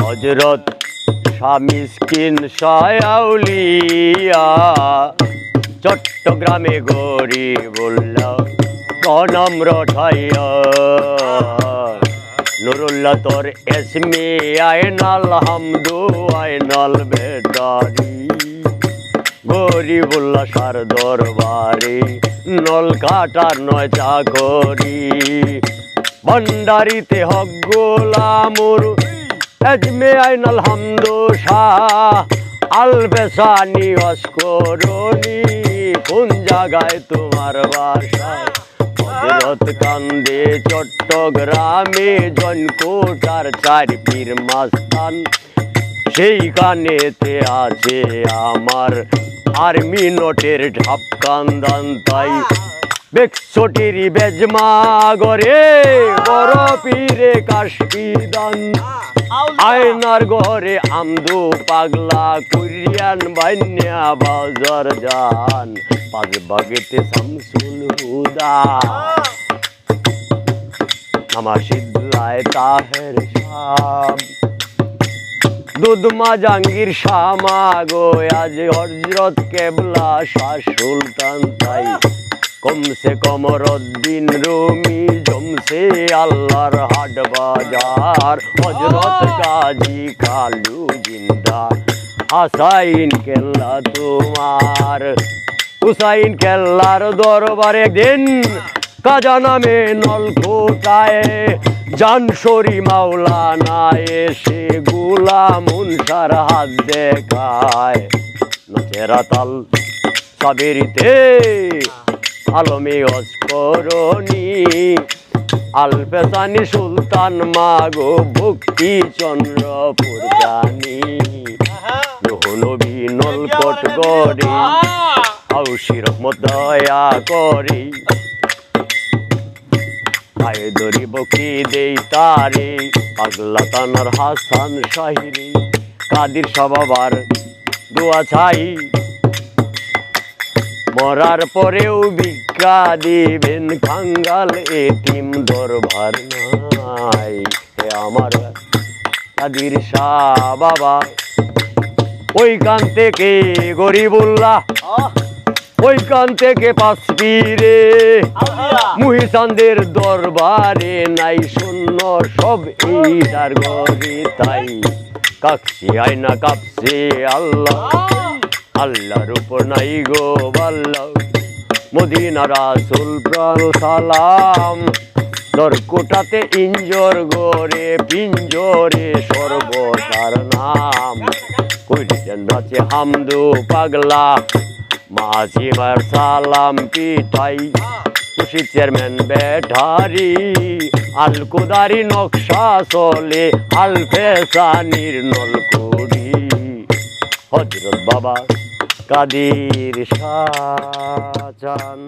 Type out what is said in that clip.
হজরত স্বামী স্কিন সায়াউলিয়া, চট্টগ্রামে গরি বলল কনম্র ঠাইয়া তোর এসমে আয়নাল হামদু আয়নাল বেদারি। গরিবুল্লাহ সার দরবারে নল কাটার নয় চাকরি। ভণ্ডারিতে হক গোলামুর এজমে আইনাল হামদু শাহ আল বেসানি অস্করণি, কোন জায়গায় তোমার বাসা? কান্দে চট্টগ্রামে জনকোটার চার পীর মাস্তান। সেইখানেতে আছে আমার আর্মি নোটের ঢাপকান্দান তাই। বেকসটিরি বেজমা গরে বড় পীরে কাশকিদান আয়নার ঘরে আমদু পাগলা কুরিয়ান বান্যা বাজার যান। পাঁচ বাগেতে শামসুল হুদা। আমার সিদ্ধলায় তাহের সাব দুধমা জাঙ্গির শামা গো আজ হজরত কেবলা শাহ সুলতান তাই। কমসে কমর উদ্দিন রুমি জমসে আল্লাহর হাট বাজার। হজরত কাজী কালু জিন্দা হাসাইন কেল্লা তোমার। হুসাইন কেল্লার দরবারে দিন কাজা নামে নলকোটায় জানসরি মাওলানা এসে গুলাম উনসার হাত দেখায়। নচেরা তাল সাবেরিতে আলমে অস্করণী আলপেসানি সুলতান মাগো ভক্তি চন্দ্রপুর জানি। নবী নলকট গড়ি, হাউসি রহমত দয়া করি। পায়ে ধরি বকি দেই তারে, পাগলা তানার হাসান শাহিরি। কাদির সবাবার দোয়া ছাই মরার পরেও ভিক্ষা দিবেন কাঙ্গাল এতিম দরবার নাই। হে আমার কাদির শাহ বাবা ওইখান থেকে গরিবুল্লাহ ওইখান থেকে পাঁচ পীরে। মুহিসানদের দরবারে নাই শূন্য সব এইটার ঘরে তাই কাকছি আয়না কাঁপছে আল্লাহ। আল্লাহর উপর নাই গো বাল্লাহ মদিনা রাসুল প্রাণ সালাম। দরকোটাতে ইঞ্জর গোরে পিঞ্জরে সর্বতার নাম। কইলেন হামদু পাগলা। মাঝিমার সালাম পিঠাই। খুশি চেয়ারম্যান ব্যাটারি আলকুদারি নকশা চলে, আলফেসানির নলকুড়ি। হজরত বাবা কাদির শাহজান